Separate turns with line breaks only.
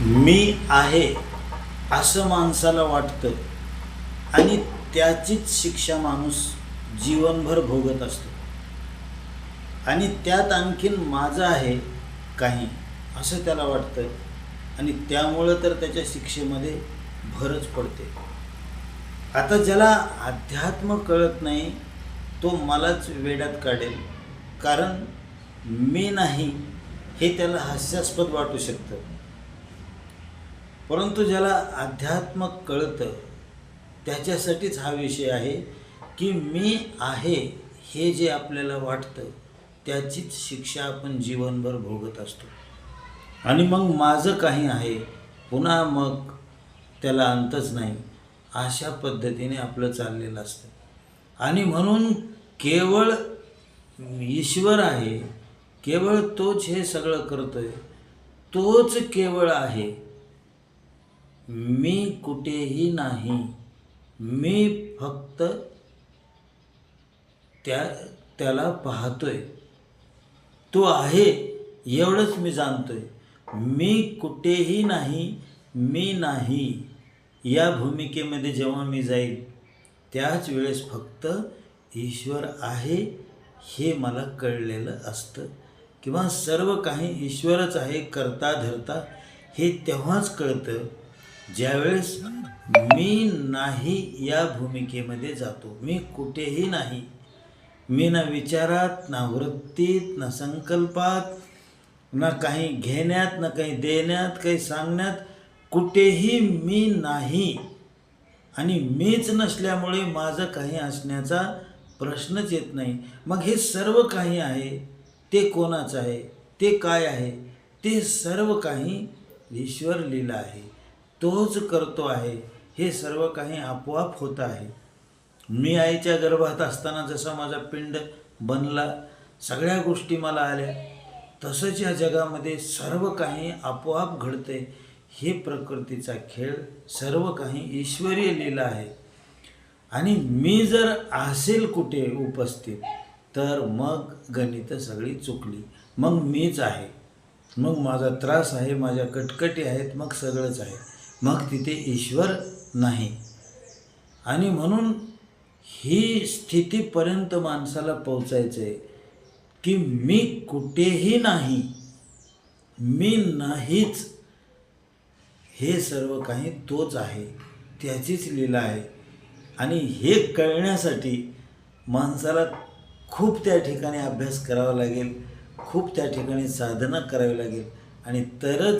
मी आहे असं माणसाला वाटतं आणि त्याचीच शिक्षा माणूस जीवनभर भोगत असतो. आणि त्यात आणखीन माझं आहे काही असं त्याला वाटतं आणि त्यामुळं तर त्याच्या शिक्षेमध्ये भरच पडते. आता ज्याला अध्यात्म कळत नाही तो मलाच वेड्यात काढेल. कारण मी नाही हे त्याला हास्यास्पद वाटू शकतं. परंतु ज्याला अध्यात्म कळतं त्याच्यासाठीच हा विषय आहे की मी आहे हे जे आपल्याला वाटतं त्याचीच शिक्षा आपण जीवनभर भोगत असतो. आणि मग माझं काही आहे पुन्हा मग त्याला अंतच नाही अशा पद्धतीने आपलं चाललेलं असतं. आणि म्हणून केवळ ईश्वर आहे केवळ तोच हे सगळं करतोय तोच केवळ आहे मी कुठेही नाही. मी फक्त त्या त्याला पाहतोय. तो आहे एवढंच मी जाणतोय. मी कुठेही नाही मी नाही. या भूमिकेमध्ये जेव्हा मी जाईल त्याच वेळेस फक्त ईश्वर आहे हे मला कळलेलं असतं. किंवा सर्व काही ईश्वरच आहे करता धरता हे तेव्हाच कळतं ज्यावेळेस मी नाही या भूमिकेमध्ये जातो मी कुठेही नाही. मी ना विचारात ना वृत्तीत ना संकल्पात ना काही घेण्यात ना काही देण्यात काही सांगण्यात कुठेही मी नाही. आणि मीच नसल्यामुळे माझं काही असण्याचा प्रश्नच येत नाही. मग हे सर्व काही आहे ते कोणाचं आहे ते काय आहे ते सर्व काही ईश्वर लिहिलं आहे. तोच करतो आहे हे सर्व काही आपोआप होत आहे. मी आईच्या गर्भात असताना जसा माझा पिंड बनला सगळ्या गोष्टी मला आल्या तसंच या जगामध्ये सर्व काही आपोआप घडते हे प्रकृतीचा खेळ सर्व काही ईश्वरीय लीला आहे. आणि मी जर असेल कुठे उपस्थित तर मग गणित सगळी चुकली. मग मीच आहे. मग माझा त्रास आहे माझ्या कटकटी आहेत मग सगळंच आहे. मग तिथे ईश्वर नाही. आणि म्हणून ही स्थितीपर्यंत माणसाला पोचायचं आहे की मी कुठेही नाही मी नाहीच. हे सर्व काही तोच आहे त्याचीच लीला आहे. आणि हे कळण्यासाठी माणसाला खूप त्या ठिकाणी अभ्यास करावा लागेल खूप त्या ठिकाणी साधना करावी लागेल. आणि तरच